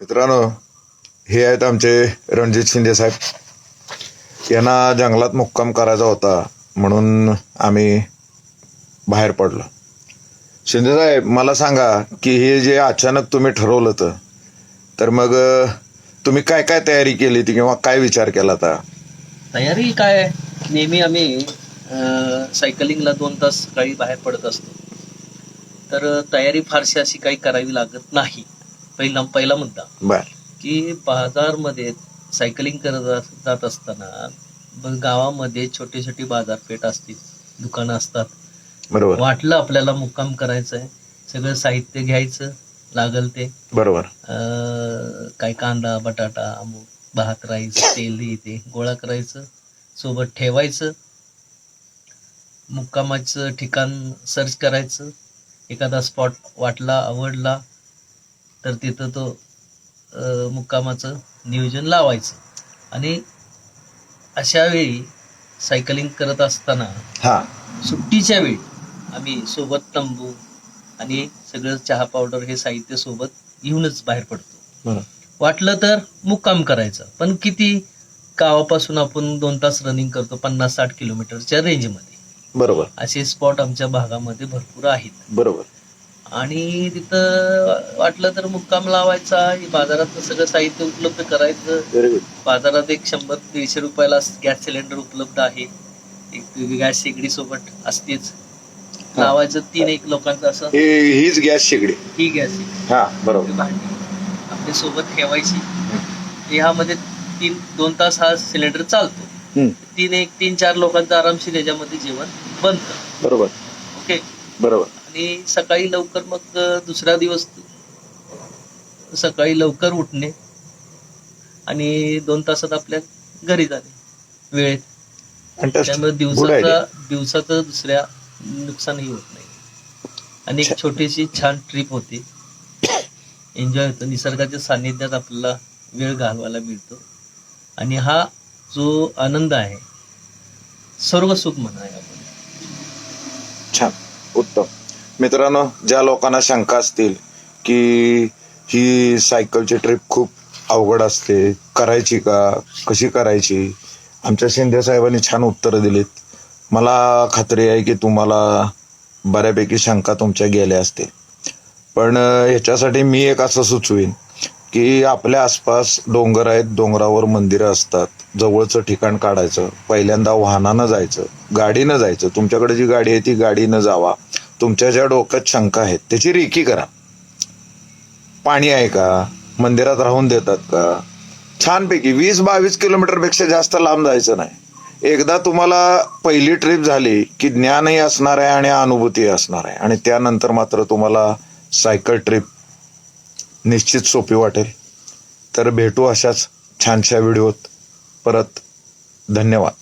मित्रांनो हे आहेत आमचे रणजित शिंदे साहेब. यांना जंगलात मुक्काम करायचा होता म्हणून आम्ही बाहेर पडलो. शिंदे साहेब मला सांगा की हे जे अचानक तुम्ही ठरवलं तर तर मग तुम्ही काय काय तयारी केली ती किंवा काय विचार केला होता? तयारी काय? नेहमी आम्ही सायकलिंगला दोन तास सकाळी बाहेर पडत असतो. तर तयारी फारशी अशी काही करावी लागत नाही. पहिला पहिला मुद्दा. बर. की बाजारमध्ये सायकलिंग करत जात असताना गावामध्ये छोटी छोटी बाजारपेठ असते दुकानं असतात. बरोबर. वाटलं आपल्याला मुक्काम करायचं आहे सगळं साहित्य घ्यायचं लागल ते. बरोबर. अं, काय कांदा बटाटा अमुक भात राईस तेल ते गोळा करायचं सोबत ठेवायचं. मुक्कामाचं ठिकाण सर्च करायचं. एखादा स्पॉट वाटला आवडला तर तिथं तो मुक्कामाचं नियोजन लावायचं. आणि अशा वेळी सायकलिंग करत असताना हा. सुट्टीच्या वेळी आम्ही सोबत तंबू आणि सगळं चहा पावडर हे साहित्य सोबत घेऊनच बाहेर पडतो. वाटलं तर मुक्काम करायचं. पण किती गावापासून आपण दोन तास रनिंग करतो पन्नास साठ किलोमीटरच्या रेंजमध्ये बरोबर. असे स्पॉट आमच्या भागामध्ये भरपूर आहेत. बरोबर. आणि तिथं वाटलं तर मुक्काम लावायचा. बाजारात सगळं साहित्य उपलब्ध करायचं. बाजारात एक शंभर दीडशे रुपयाला गॅस सिलेंडर उपलब्ध आहे. एक गॅस शेगडी सोबत असतेच. लावायचं तीन एक लोकांचं असं. हीच गॅस शेगडी. ही गॅस हा बरोबर. भांडी. आपल्यासोबत ठेवायची. ह्यामध्ये तीन दोन तास हा सिलेंडर चालतो. तीन एक तीन चार लोकांचं आरामशीर याच्यामध्ये जेवण बनतं. बरोबर. ओके? बरोबर. आणि सकाळी लवकर मग दुसरा दिवस सकाळी लवकर उठणे आणि दोन तासात आपल्या घरी जाणे वेळेत. त्यामुळे. दिवसाचा दिवसाचं दुसऱ्या नुकसानही होत नाही. आणि एक. छोटीशी छान ट्रिप होती. एन्जॉय होतो. निसर्गाच्या सान्निध्यात आपल्याला वेळ घालवायला मिळतो. आणि हा जो आनंद आहे सर्व सुख म्हणाय आपण छान. उत्तम. मित्रांनो ज्या लोकांना शंका असतील की ही सायकलची ट्रिप खूप अवघड असते करायची का कशी करायची? आमच्या शिंदे साहेबांनी छान उत्तरं दिलीत. मला खात्री आहे की तुम्हाला बऱ्यापैकी शंका तुमच्या गेल्या असतील. पण ह्याच्यासाठी मी एक असं सुचवीन की आपल्या आसपास डोंगर आहेत डोंगरावर मंदिरं असतात. जवळचं ठिकाण काढायचं. पहिल्यांदा वाहनानं जायचं गाडीनं जायचं. तुमच्याकडे जी गाडी आहे ती गाडीनं जावा. तुमच्या ज्या डोक्यात शंका आहेत त्याची रेखी करा. पाणी आहे का? मंदिरात राहून देतात का? छानपैकी वीस बावीस किलोमीटरपेक्षा जास्त लांब जायचं नाही. एकदा तुम्हाला पहिली ट्रिप झाली की ज्ञानही असणार आहे आणि अनुभूती असणार आहे. आणि त्यानंतर मात्र तुम्हाला सायकल ट्रिप निश्चित सोपी वाटेल. तर भेटू अशाच छानशा व्हिडिओत. परत धन्यवाद.